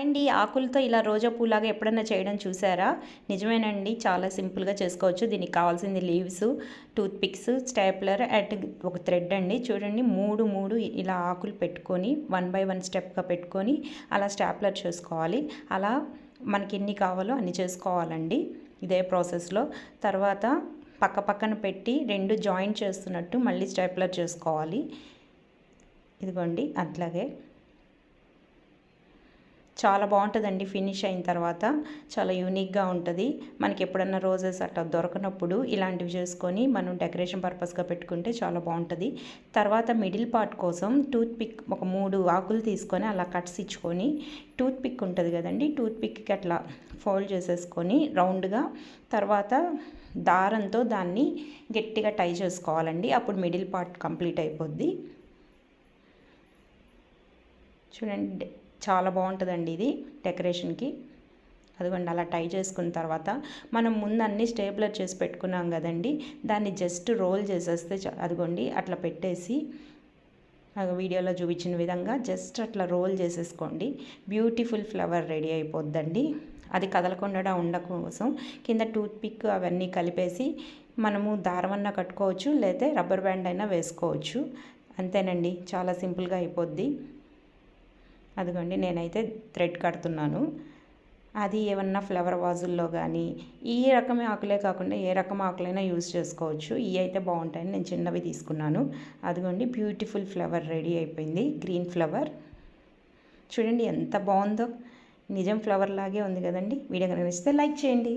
And ఈ ఆకులతో ఇలా రోజా పూలాగా ఎప్పుడైనా చేయడం చూసారా? నిజమేనండి చాలా సింపుల్గా చేసుకోవచ్చు. దీనికి కావాల్సింది leaves toothpicks stapler and ఒక థ్రెడ్ అండి. చూడండి మూడు మూడు ఇలా ఆకులు పెట్టుకొని వన్ బై వన్ స్టెప్గా పెట్టుకొని అలా స్టాప్లర్ చేసుకోవాలి. అలా మనకి ఎన్ని కావాలో అన్ని చేసుకోవాలండి ఇదే ప్రాసెస్లో. తర్వాత పక్క పక్కన పెట్టి రెండు జాయింట్ చేస్తున్నట్టు మళ్ళీ స్టాప్లర్ చేసుకోవాలి. ఇదిగోండి అట్లాగే చాలా బాగుంటుందండి ఫినిష్ అయిన తర్వాత. చాలా యూనిక్గా ఉంటుంది. మనకి ఎప్పుడన్నా రోజెస్ అట్లా దొరకనప్పుడు ఇలాంటివి చేసుకొని మనం డెకరేషన్ పర్పస్గా పెట్టుకుంటే చాలా బాగుంటుంది. తర్వాత మిడిల్ పార్ట్ కోసం టూత్ పిక్ ఒక మూడు ఆకులు తీసుకొని అలా కట్స్ ఇచ్చుకొని టూత్ పిక్ ఉంటుంది కదండి. టూత్ పిక్కి అట్లా ఫోల్డ్ చేసేసుకొని రౌండ్గా తర్వాత దారంతో దాన్ని గట్టిగా టై చేసుకోవాలండి. అప్పుడు మిడిల్ పార్ట్ కంప్లీట్ అయిపోద్ది. చూడండి. చాలా బాగుంటుందండి ఇది డెకరేషన్కి. అదిగోండి అలా టై చేసుకున్న తర్వాత మనం ముందు అన్ని స్టేబులర్ చేసి పెట్టుకున్నాం కదండి దాన్ని జస్ట్ రోల్ చేసేస్తే అదిగోండి అట్లా పెట్టేసి వీడియోలో చూపించిన విధంగా జస్ట్ అట్లా రోల్ చేసేసుకోండి. బ్యూటిఫుల్ ఫ్లవర్ రెడీ అయిపోద్దండి. అది కదలకుండా ఉండ కోసం కింద టూత్ పిక్ అవన్నీ కలిపేసి మనము దారమన్నా కట్టుకోవచ్చు లేకపోతే రబ్బర్ బ్యాండ్ అయినా వేసుకోవచ్చు. అంతేనండి చాలా సింపుల్గా అయిపోద్ది. అదిగోండి నేనైతే థ్రెడ్ కడుతున్నాను. అది ఏమన్నా ఫ్లవర్ వాజుల్లో కానీ ఈ రకం ఆకులే కాకుండా ఏ రకం ఆకులైనా యూజ్ చేసుకోవచ్చు. ఇవి అయితే బాగుంటాయని నేను చిన్నవి తీసుకున్నాను. అదిగోండి బ్యూటిఫుల్ ఫ్లవర్ రెడీ అయిపోయింది. Green flower. చూడండి ఎంత బాగుందో. నిజం ఫ్లవర్ లాగే ఉంది కదండి. వీడియో కనిపిస్తే లైక్ చేయండి.